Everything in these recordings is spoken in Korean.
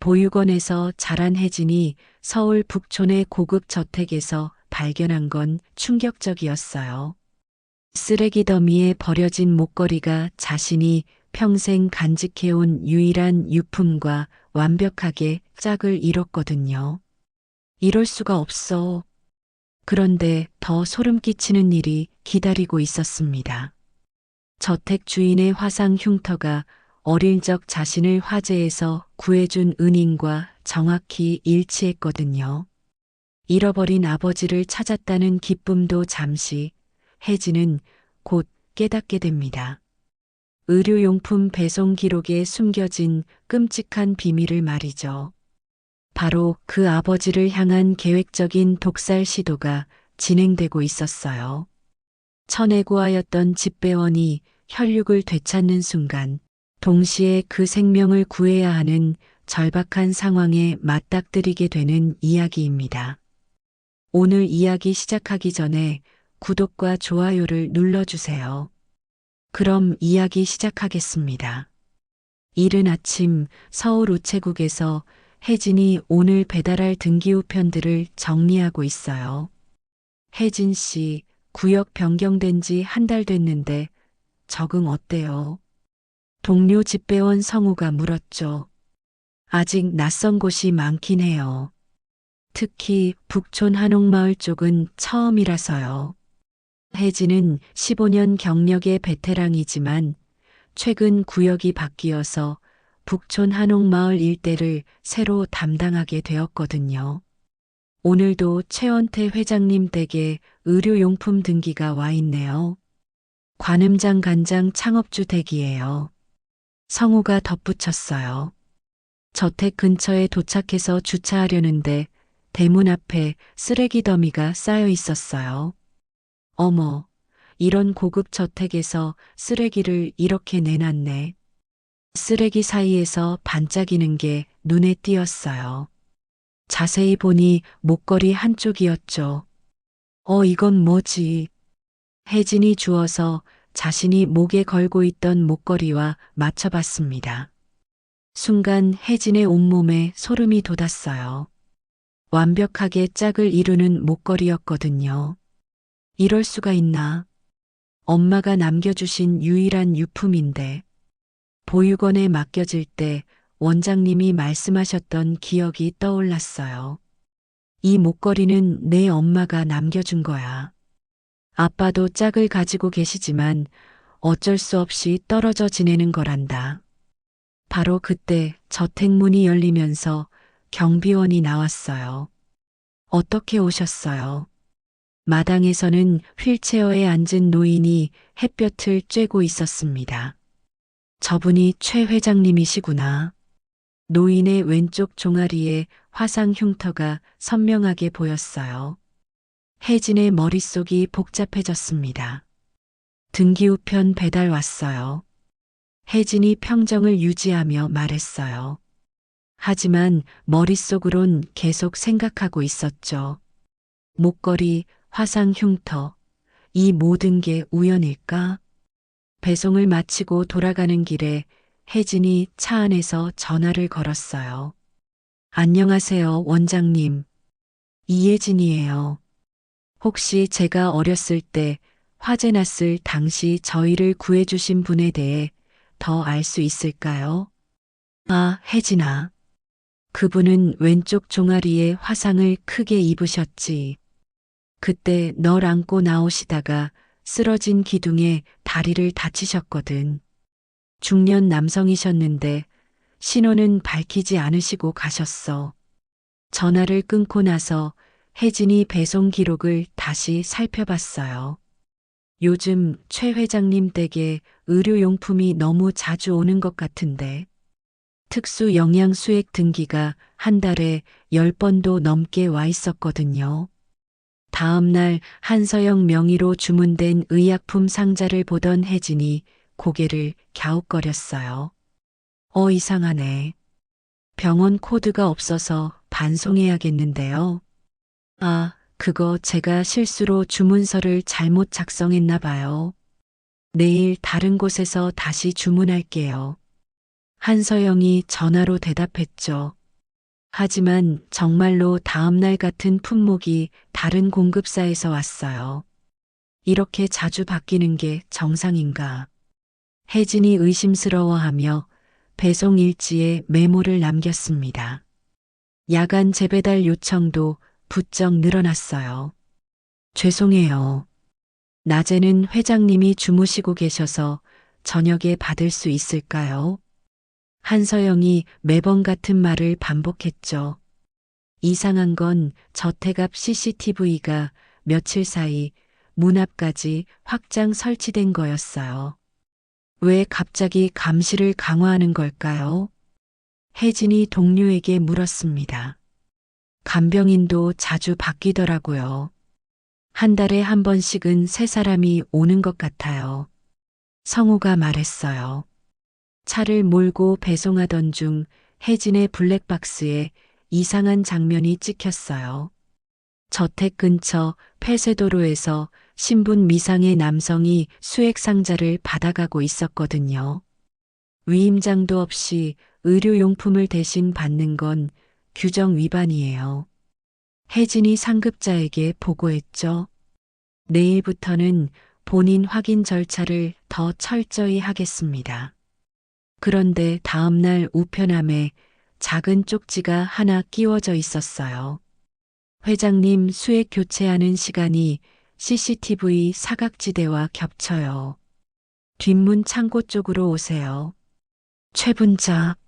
보육원에서 자란 혜진이 서울 북촌의 고급 저택에서 발견한 건 충격적이었어요. 쓰레기 더미에 버려진 목걸이가 자신이 평생 간직해온 유일한 유품과 완벽하게 짝을 이뤘거든요. 이럴 수가 없어. 그런데 더 소름 끼치는 일이 기다리고 있었습니다. 저택 주인의 화상 흉터가 어릴 적 자신을 화재에서 구해준 은인과 정확히 일치했거든요. 잃어버린 아버지를 찾았다는 기쁨도 잠시 혜진은 곧 깨닫게 됩니다. 의료용품 배송 기록에 숨겨진 끔찍한 비밀을 말이죠. 바로 그 아버지를 향한 계획적인 독살 시도가 진행되고 있었어요. 천애고하였던 집배원이 혈육을 되찾는 순간 동시에 그 생명을 구해야 하는 절박한 상황에 맞닥뜨리게 되는 이야기입니다. 오늘 이야기 시작하기 전에 구독과 좋아요를 눌러주세요. 그럼 이야기 시작하겠습니다. 이른 아침 서울 우체국에서 혜진이 오늘 배달할 등기우편들을 정리하고 있어요. 혜진 씨, 구역 변경된 지 한 달 됐는데 적응 어때요? 동료 집배원 성우가 물었죠. 아직 낯선 곳이 많긴 해요. 특히 북촌 한옥마을 쪽은 처음이라서요. 혜진은 15년 경력의 베테랑이지만 최근 구역이 바뀌어서 북촌 한옥마을 일대를 새로 담당하게 되었거든요. 오늘도 최원태 회장님 댁에 의료용품 등기가 와 있네요. 관음장 간장 창업주 댁이에요. 성우가 덧붙였어요. 저택 근처에 도착해서 주차하려는데 대문 앞에 쓰레기 더미가 쌓여 있었어요. 어머, 이런 고급 저택에서 쓰레기를 이렇게 내놨네. 쓰레기 사이에서 반짝이는 게 눈에 띄었어요. 자세히 보니 목걸이 한쪽이었죠. 어, 이건 뭐지? 혜진이 주어서 자신이 목에 걸고 있던 목걸이와 맞춰봤습니다. 순간 혜진의 온몸에 소름이 돋았어요. 완벽하게 짝을 이루는 목걸이였거든요. 이럴 수가 있나? 엄마가 남겨주신 유일한 유품인데, 보육원에 맡겨질 때 원장님이 말씀하셨던 기억이 떠올랐어요. 이 목걸이는 내 엄마가 남겨준 거야. 아빠도 짝을 가지고 계시지만 어쩔 수 없이 떨어져 지내는 거란다. 바로 그때 저택문이 열리면서 경비원이 나왔어요. 어떻게 오셨어요? 마당에서는 휠체어에 앉은 노인이 햇볕을 쬐고 있었습니다. 저분이 최 회장님이시구나. 노인의 왼쪽 종아리에 화상 흉터가 선명하게 보였어요. 혜진의 머릿속이 복잡해졌습니다. 등기 우편 배달 왔어요. 혜진이 평정을 유지하며 말했어요. 하지만 머릿속으론 계속 생각하고 있었죠. 목걸이, 화상 흉터, 이 모든 게 우연일까? 배송을 마치고 돌아가는 길에 혜진이 차 안에서 전화를 걸었어요. 안녕하세요, 원장님. 이혜진이에요. 혹시 제가 어렸을 때 화재 났을 당시 저희를 구해주신 분에 대해 더 알 수 있을까요? 아, 혜진아. 그분은 왼쪽 종아리에 화상을 크게 입으셨지. 그때 널 안고 나오시다가 쓰러진 기둥에 다리를 다치셨거든. 중년 남성이셨는데 신호는 밝히지 않으시고 가셨어. 전화를 끊고 나서 혜진이 배송 기록을 다시 살펴봤어요. 요즘 최 회장님 댁에 의료용품이 너무 자주 오는 것 같은데 특수 영양 수액 등기가 한 달에 10번도 넘게 와 있었거든요. 다음 날 한서영 명의로 주문된 의약품 상자를 보던 혜진이 고개를 갸웃거렸어요. 어, 이상하네. 병원 코드가 없어서 반송해야겠는데요. 아, 그거 제가 실수로 주문서를 잘못 작성했나 봐요. 내일 다른 곳에서 다시 주문할게요. 한서영이 전화로 대답했죠. 하지만 정말로 다음날 같은 품목이 다른 공급사에서 왔어요. 이렇게 자주 바뀌는 게 정상인가? 혜진이 의심스러워하며 배송 일지에 메모를 남겼습니다. 야간 재배달 요청도 부쩍 늘어났어요. 죄송해요. 낮에는 회장님이 주무시고 계셔서 저녁에 받을 수 있을까요? 한서영이 매번 같은 말을 반복했죠. 이상한 건 저택 앞 CCTV가 며칠 사이 문 앞까지 확장 설치된 거였어요. 왜 갑자기 감시를 강화하는 걸까요? 혜진이 동료에게 물었습니다. 간병인도 자주 바뀌더라고요. 한 달에 한 번씩은 새 사람이 오는 것 같아요. 성우가 말했어요. 차를 몰고 배송하던 중 혜진의 블랙박스에 이상한 장면이 찍혔어요. 저택 근처 폐쇄도로에서 신분 미상의 남성이 수액 상자를 받아가고 있었거든요. 위임장도 없이 의료용품을 대신 받는 건 규정 위반이에요. 혜진이 상급자에게 보고했죠. 내일부터는 본인 확인 절차를 더 철저히 하겠습니다. 그런데 다음날 우편함에 작은 쪽지가 하나 끼워져 있었어요. 회장님 수액 교체하는 시간이 CCTV 사각지대와 겹쳐요. 뒷문 창고 쪽으로 오세요. 최분자.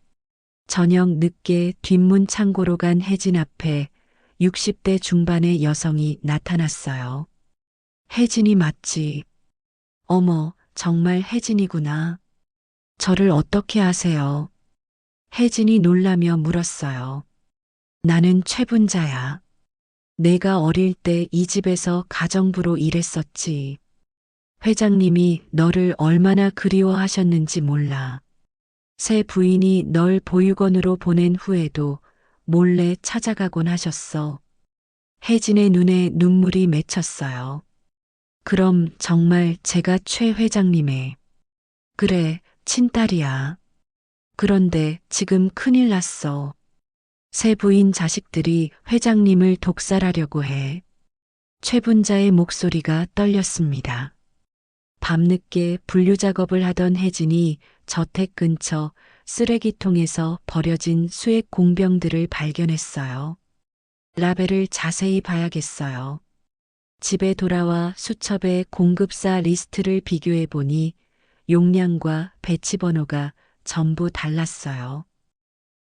저녁 늦게 뒷문 창고로 간 혜진 앞에 60대 중반의 여성이 나타났어요. 혜진이 맞지. 어머, 정말 혜진이구나. 저를 어떻게 아세요? 혜진이 놀라며 물었어요. 나는 최분자야. 내가 어릴 때 이 집에서 가정부로 일했었지. 회장님이 너를 얼마나 그리워하셨는지 몰라. 새 부인이 널 보육원으로 보낸 후에도 몰래 찾아가곤 하셨어. 혜진의 눈에 눈물이 맺혔어요. 그럼 정말 제가 최 회장님의 그래, 친딸이야. 그런데 지금 큰일 났어. 새 부인 자식들이 회장님을 독살하려고 해. 최 분자의 목소리가 떨렸습니다. 밤늦게 분류 작업을 하던 혜진이 저택 근처 쓰레기통에서 버려진 수액 공병들을 발견했어요. 라벨을 자세히 봐야겠어요. 집에 돌아와 수첩의 공급사 리스트를 비교해 보니 용량과 배치 번호가 전부 달랐어요.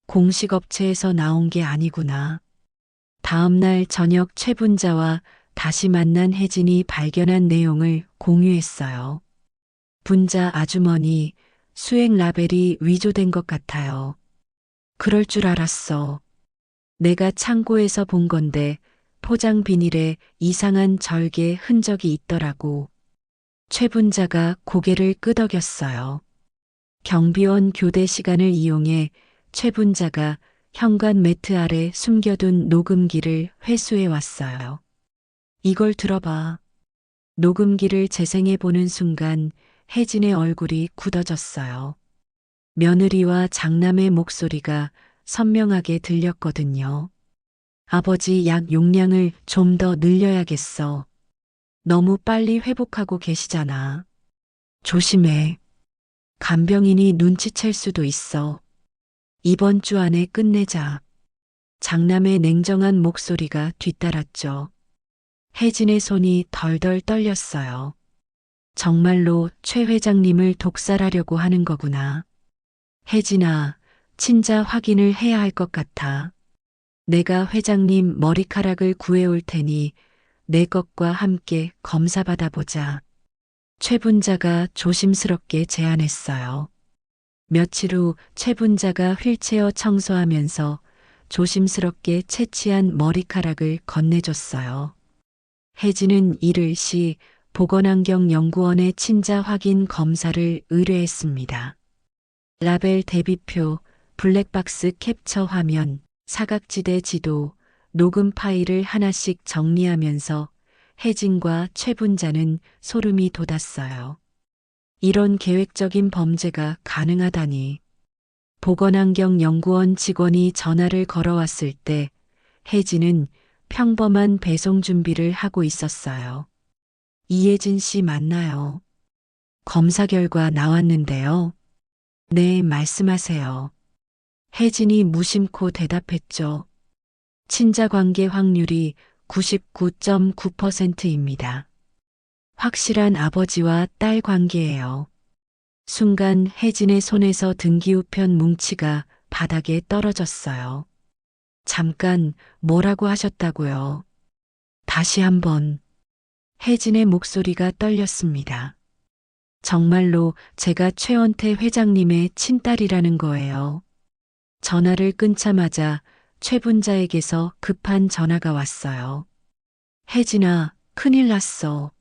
공식 업체에서 나온 게 아니구나. 다음날 저녁 최 분자와 다시 만난 혜진이 발견한 내용을 공유했어요. 분자 아주머니 수액 라벨이 위조된 것 같아요. 그럴 줄 알았어. 내가 창고에서 본 건데 포장 비닐에 이상한 절개 흔적이 있더라고. 최분자가 고개를 끄덕였어요. 경비원 교대 시간을 이용해 최분자가 현관 매트 아래 숨겨둔 녹음기를 회수해 왔어요. 이걸 들어봐. 녹음기를 재생해 보는 순간 혜진의 얼굴이 굳어졌어요. 며느리와 장남의 목소리가 선명하게 들렸거든요. 아버지 약 용량을 좀 더 늘려야겠어. 너무 빨리 회복하고 계시잖아. 조심해. 간병인이 눈치챌 수도 있어. 이번 주 안에 끝내자. 장남의 냉정한 목소리가 뒤따랐죠. 혜진의 손이 덜덜 떨렸어요. 정말로 최 회장님을 독살하려고 하는 거구나. 혜진아, 친자 확인을 해야 할 것 같아. 내가 회장님 머리카락을 구해올 테니 내 것과 함께 검사 받아 보자. 최 분자가 조심스럽게 제안했어요. 며칠 후 최 분자가 휠체어 청소하면서 조심스럽게 채취한 머리카락을 건네줬어요. 혜진은 이를 시 보건환경연구원의 친자 확인 검사를 의뢰했습니다. 라벨 대비표, 블랙박스 캡처 화면, 사각지대 지도, 녹음 파일을 하나씩 정리하면서 혜진과 최분자는 소름이 돋았어요. 이런 계획적인 범죄가 가능하다니. 보건환경연구원 직원이 전화를 걸어왔을 때 혜진은 평범한 배송 준비를 하고 있었어요. 이혜진 씨 맞나요? 검사 결과 나왔는데요. 네, 말씀하세요. 혜진이 무심코 대답했죠. 친자 관계 확률이 99.9%입니다. 확실한 아버지와 딸 관계예요. 순간 혜진의 손에서 등기우편 뭉치가 바닥에 떨어졌어요. 잠깐 뭐라고 하셨다고요? 다시 한번 혜진의 목소리가 떨렸습니다. 정말로 제가 최원태 회장님의 친딸이라는 거예요. 전화를 끊자마자 최 분자에게서 급한 전화가 왔어요. 혜진아, 큰일 났어.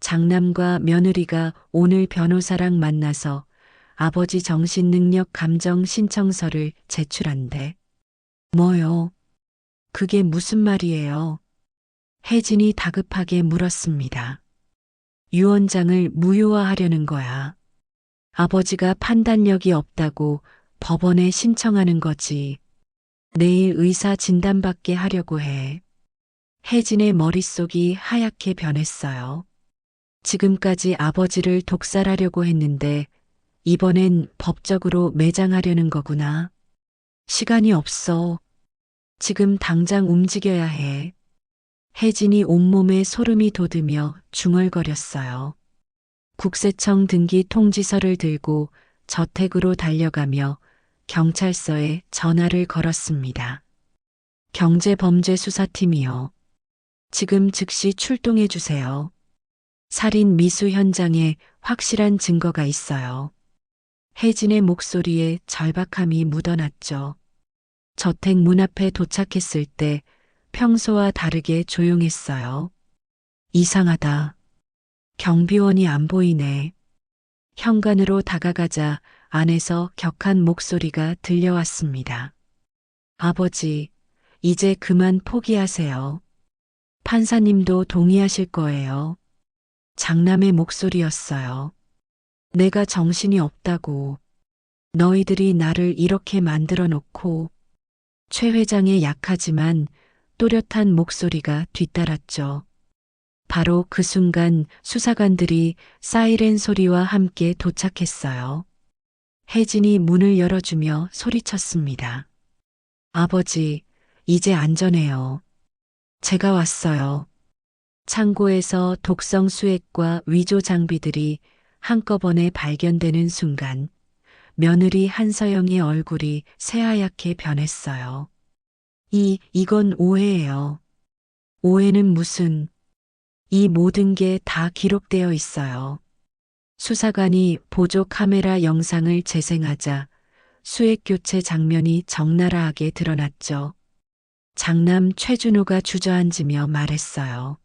장남과 며느리가 오늘 변호사랑 만나서 아버지 정신능력 감정 신청서를 제출한대. 뭐요? 그게 무슨 말이에요? 혜진이 다급하게 물었습니다. 유언장을 무효화하려는 거야. 아버지가 판단력이 없다고 법원에 신청하는 거지. 내일 의사 진단받게 하려고 해. 혜진의 머릿속이 하얗게 변했어요. 지금까지 아버지를 독살하려고 했는데 이번엔 법적으로 매장하려는 거구나. 시간이 없어. 지금 당장 움직여야 해. 혜진이 온몸에 소름이 돋으며 중얼거렸어요. 국세청 등기 통지서를 들고 저택으로 달려가며 경찰서에 전화를 걸었습니다. 경제범죄수사팀이요. 지금 즉시 출동해 주세요. 살인 미수 현장에 확실한 증거가 있어요. 혜진의 목소리에 절박함이 묻어났죠. 저택 문 앞에 도착했을 때 평소와 다르게 조용했어요. 이상하다. 경비원이 안 보이네. 현관으로 다가가자 안에서 격한 목소리가 들려왔습니다. 아버지, 이제 그만 포기하세요. 판사님도 동의하실 거예요. 장남의 목소리였어요. 내가 정신이 없다고. 너희들이 나를 이렇게 만들어 놓고 최 회장의 약하지만 또렷한 목소리가 뒤따랐죠. 바로 그 순간 수사관들이 사이렌 소리와 함께 도착했어요. 혜진이 문을 열어주며 소리쳤습니다. 아버지, 이제 안전해요. 제가 왔어요. 창고에서 독성 수액과 위조 장비들이 한꺼번에 발견되는 순간 며느리 한서영의 얼굴이 새하얗게 변했어요. 이, 이건 오해예요. 오해는 무슨, 이 모든 게 다 기록되어 있어요. 수사관이 보조 카메라 영상을 재생하자 수액 교체 장면이 적나라하게 드러났죠. 장남 최준호가 주저앉으며 말했어요.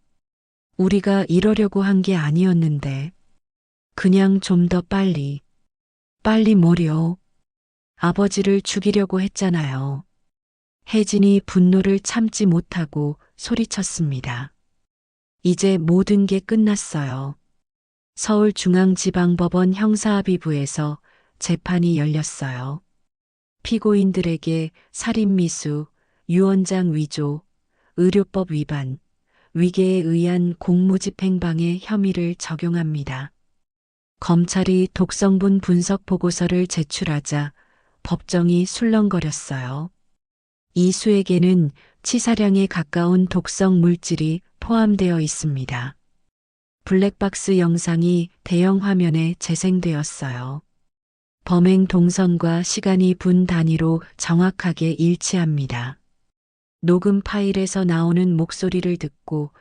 우리가 이러려고 한 게 아니었는데, 그냥 좀 더 빨리, 빨리 뭐려. 아버지를 죽이려고 했잖아요. 혜진이 분노를 참지 못하고 소리쳤습니다. 이제 모든 게 끝났어요. 서울중앙지방법원 형사합의부에서 재판이 열렸어요. 피고인들에게 살인미수, 유언장 위조, 의료법 위반, 위계에 의한 공무집행방해 혐의를 적용합니다. 검찰이 독성분 분석 보고서를 제출하자 법정이 술렁거렸어요. 이 수액에는 치사량에 가까운 독성 물질이 포함되어 있습니다. 블랙박스 영상이 대형 화면에 재생되었어요. 범행 동선과 시간이 분 단위로 정확하게 일치합니다. 녹음 파일에서 나오는 목소리를 듣고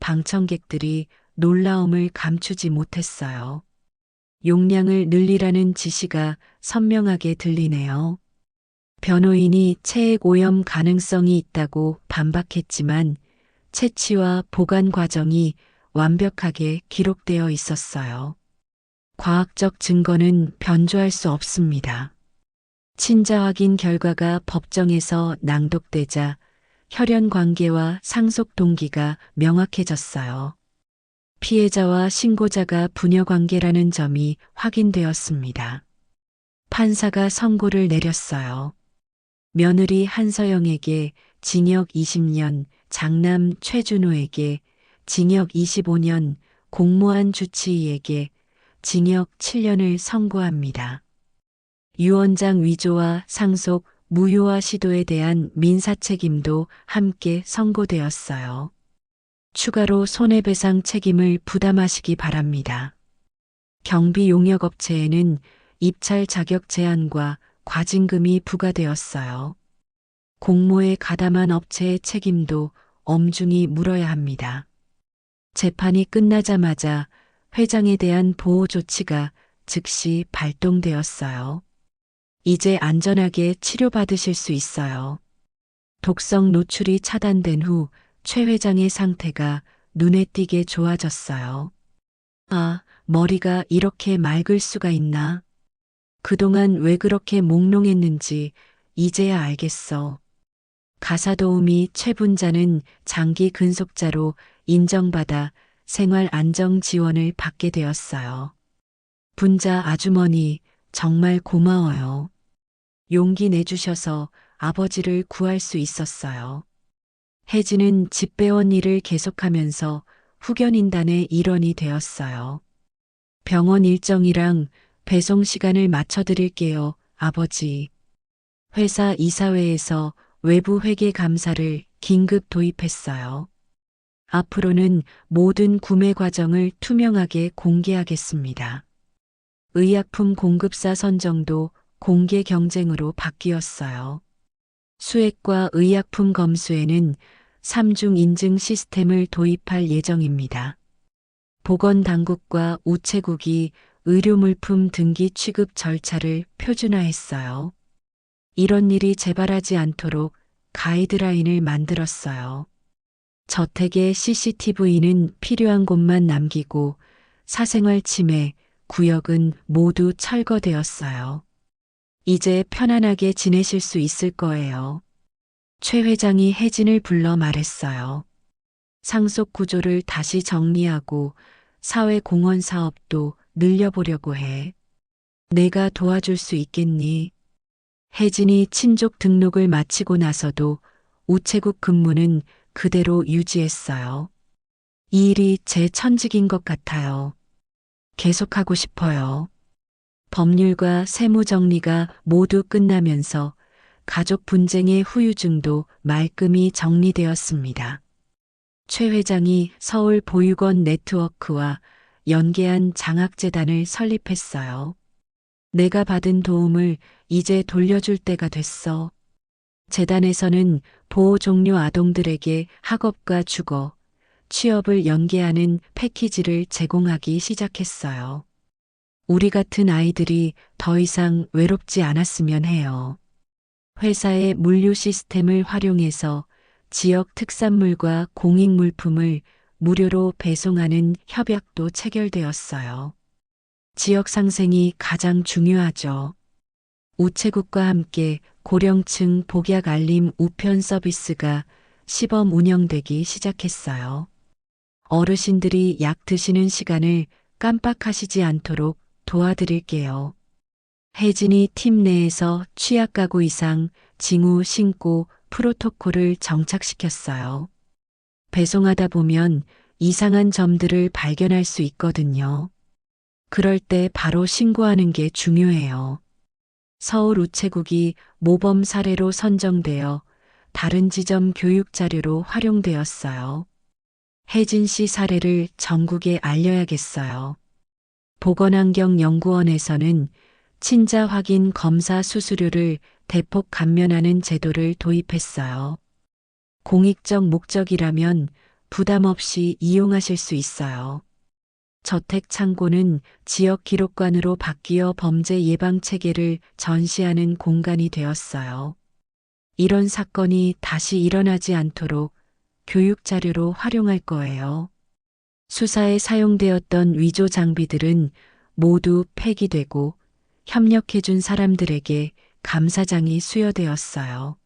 방청객들이 놀라움을 감추지 못했어요. 용량을 늘리라는 지시가 선명하게 들리네요. 변호인이 체액 오염 가능성이 있다고 반박했지만 채취와 보관 과정이 완벽하게 기록되어 있었어요. 과학적 증거는 변조할 수 없습니다. 친자 확인 결과가 법정에서 낭독되자 혈연 관계와 상속 동기가 명확해졌어요. 피해자와 신고자가 부녀 관계라는 점이 확인되었습니다. 판사가 선고를 내렸어요. 며느리 한서영에게 징역 20년, 장남 최준호에게 징역 25년, 공무원 주치의에게 징역 7년을 선고합니다. 유언장 위조와 상속, 무효화 시도에 대한 민사 책임도 함께 선고되었어요. 추가로 손해배상 책임을 부담하시기 바랍니다. 경비 용역업체에는 입찰 자격 제한과 과징금이 부과되었어요. 공모에 가담한 업체의 책임도 엄중히 물어야 합니다. 재판이 끝나자마자 회장에 대한 보호 조치가 즉시 발동되었어요. 이제 안전하게 치료받으실 수 있어요. 독성 노출이 차단된 후 최 회장의 상태가 눈에 띄게 좋아졌어요. 아, 머리가 이렇게 맑을 수가 있나? 그동안 왜 그렇게 몽롱했는지 이제야 알겠어. 가사 도우미 최분자는 장기 근속자로 인정받아 생활 안정 지원을 받게 되었어요. 분자 아주머니 정말 고마워요. 용기 내주셔서 아버지를 구할 수 있었어요. 혜진은 집 배원 일을 계속하면서 후견인단의 일원이 되었어요. 병원 일정이랑 배송 시간을 맞춰드릴게요, 아버지. 회사 이사회에서 외부 회계 감사를 긴급 도입했어요. 앞으로는 모든 구매 과정을 투명하게 공개하겠습니다. 의약품 공급사 선정도 공개 경쟁으로 바뀌었어요. 수액과 의약품 검수에는 3중 인증 시스템을 도입할 예정입니다. 보건당국과 우체국이 의료물품 등기 취급 절차를 표준화했어요. 이런 일이 재발하지 않도록 가이드라인을 만들었어요. 저택의 CCTV는 필요한 곳만 남기고 사생활 침해, 구역은 모두 철거되었어요. 이제 편안하게 지내실 수 있을 거예요. 최 회장이 혜진을 불러 말했어요. 상속 구조를 다시 정리하고 사회 공헌 사업도 늘려보려고 해. 내가 도와줄 수 있겠니? 혜진이 친족 등록을 마치고 나서도 우체국 근무는 그대로 유지했어요. 이 일이 제 천직인 것 같아요. 계속하고 싶어요. 법률과 세무 정리가 모두 끝나면서 가족 분쟁의 후유증도 말끔히 정리되었습니다. 최 회장이 서울 보육원 네트워크와 연계한 장학재단을 설립했어요. 내가 받은 도움을 이제 돌려줄 때가 됐어. 재단에서는 보호 종료 아동들에게 학업과 주거, 취업을 연계하는 패키지를 제공하기 시작했어요. 우리 같은 아이들이 더 이상 외롭지 않았으면 해요. 회사의 물류 시스템을 활용해서 지역 특산물과 공익 물품을 무료로 배송하는 협약도 체결되었어요. 지역 상생이 가장 중요하죠. 우체국과 함께 고령층 복약 알림 우편 서비스가 시범 운영되기 시작했어요. 어르신들이 약 드시는 시간을 깜빡하시지 않도록 도와드릴게요. 혜진이 팀 내에서 취약 가구 이상 징후 신고 프로토콜을 정착시켰어요. 배송하다 보면 이상한 점들을 발견할 수 있거든요. 그럴 때 바로 신고하는 게 중요해요. 서울 우체국이 모범 사례로 선정되어 다른 지점 교육 자료로 활용되었어요. 혜진 씨 사례를 전국에 알려야겠어요. 보건환경연구원에서는 친자 확인 검사 수수료를 대폭 감면하는 제도를 도입했어요. 공익적 목적이라면 부담 없이 이용하실 수 있어요. 저택 창고는 지역 기록관으로 바뀌어 범죄 예방 체계를 전시하는 공간이 되었어요. 이런 사건이 다시 일어나지 않도록 교육 자료로 활용할 거예요. 수사에 사용되었던 위조 장비들은 모두 폐기되고 협력해준 사람들에게 감사장이 수여되었어요.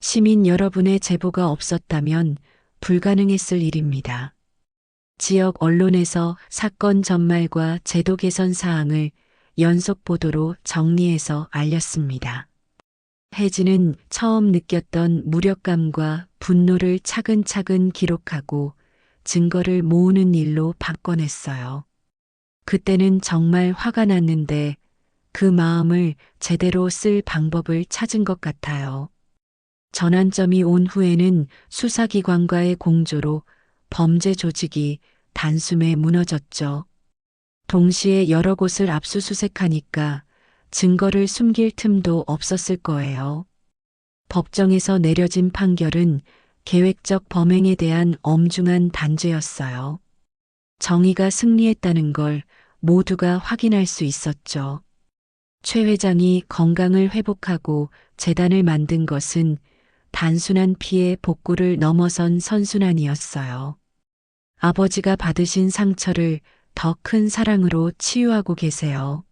시민 여러분의 제보가 없었다면 불가능했을 일입니다. 지역 언론에서 사건 전말과 제도 개선 사항을 연속 보도로 정리해서 알렸습니다. 혜진은 처음 느꼈던 무력감과 분노를 차근차근 기록하고 증거를 모으는 일로 바꿔냈어요. 그때는 정말 화가 났는데 그 마음을 제대로 쓸 방법을 찾은 것 같아요. 전환점이 온 후에는 수사기관과의 공조로 범죄 조직이 단숨에 무너졌죠. 동시에 여러 곳을 압수수색하니까 증거를 숨길 틈도 없었을 거예요. 법정에서 내려진 판결은 계획적 범행에 대한 엄중한 단죄였어요. 정의가 승리했다는 걸 모두가 확인할 수 있었죠. 최 회장이 건강을 회복하고 재단을 만든 것은 단순한 피해 복구를 넘어선 선순환이었어요. 아버지가 받으신 상처를 더 큰 사랑으로 치유하고 계세요.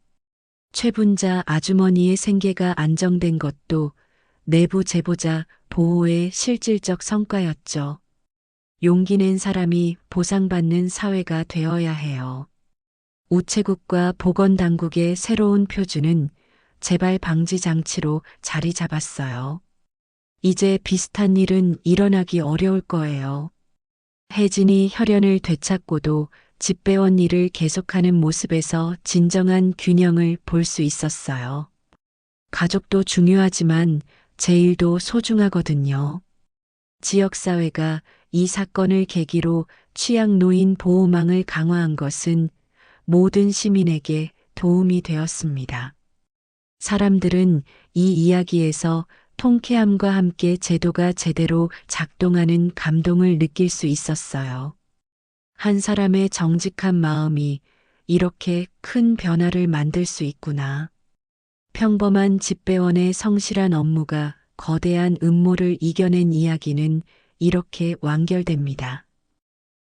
최분자 아주머니의 생계가 안정된 것도 내부 제보자 보호의 실질적 성과였죠. 용기 낸 사람이 보상받는 사회가 되어야 해요. 우체국과 보건당국의 새로운 표준은 재발 방지 장치로 자리 잡았어요. 이제 비슷한 일은 일어나기 어려울 거예요. 혜진이 혈연을 되찾고도 집배원 일을 계속하는 모습에서 진정한 균형을 볼 수 있었어요. 가족도 중요하지만 제 일도 소중하거든요. 지역사회가 이 사건을 계기로 취약노인 보호망을 강화한 것은 모든 시민에게 도움이 되었습니다. 사람들은 이 이야기에서 통쾌함과 함께 제도가 제대로 작동하는 감동을 느낄 수 있었어요. 한 사람의 정직한 마음이 이렇게 큰 변화를 만들 수 있구나. 평범한 집배원의 성실한 업무가 거대한 음모를 이겨낸 이야기는 이렇게 완결됩니다.